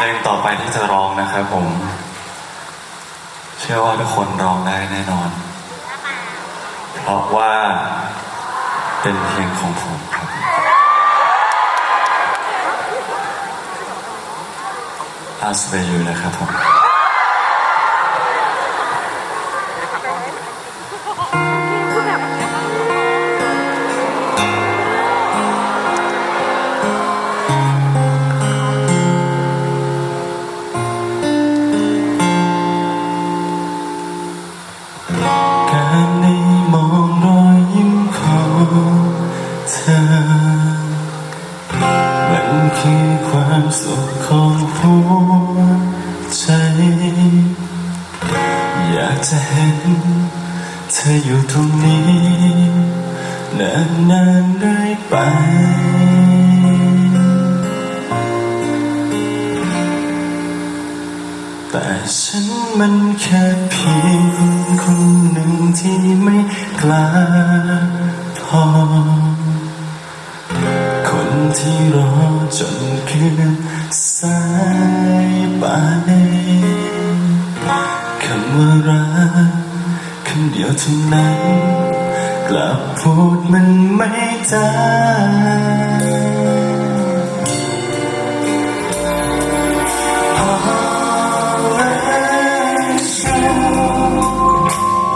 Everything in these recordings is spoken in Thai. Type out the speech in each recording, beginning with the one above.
เพลงต่อไปที่จะร้องนะครับผม เชื่อว่าทุกคนร้องได้แน่นอน เพราะว่าเป็นเพลงของผมครับอาสเตยูนะครับผม จะเห็น เธออยู่ตรงนี้ นานๆได้ไป แต่ฉันมันแค่เพียงคนหนึ่งที่ไม่กล้า เดียวเท่านั้น กลับพูดมันไม่ได้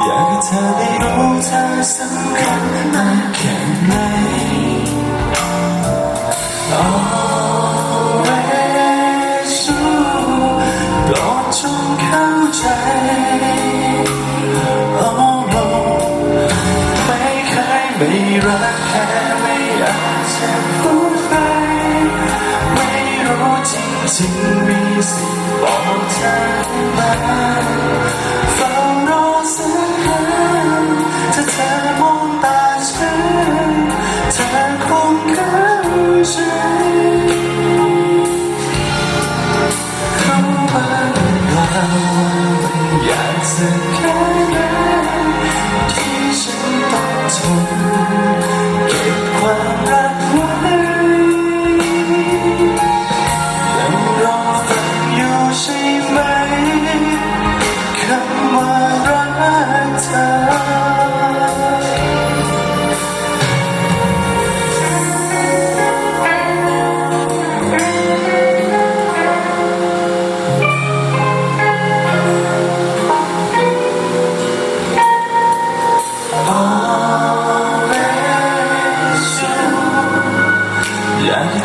อยากให้เธอได้รู้เธอสำคัญ แค่ไม่อยากจะพูดไป ไม่รู้จริงๆมีสิ่งบอกเธอมาเ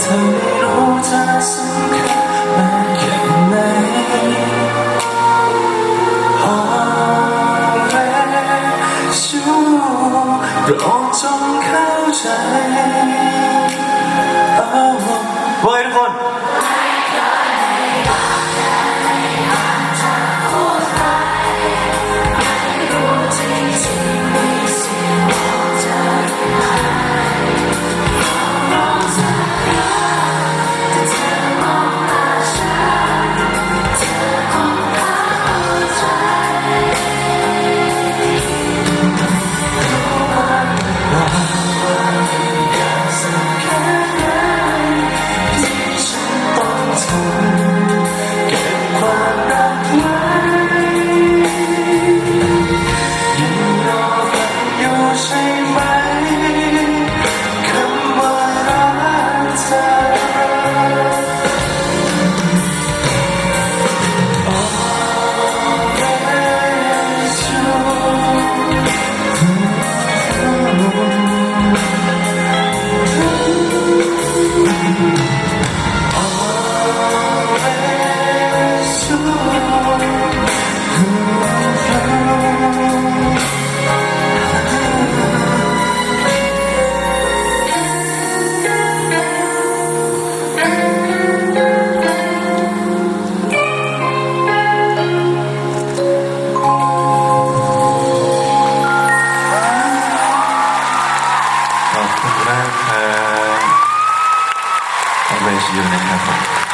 เธอไม่รู้เธอสำคัญมากแค่ไหน Always you โปรดจงเข้าใจเอาไว้ทุกคน คุณมากครับ Always you นะครับผม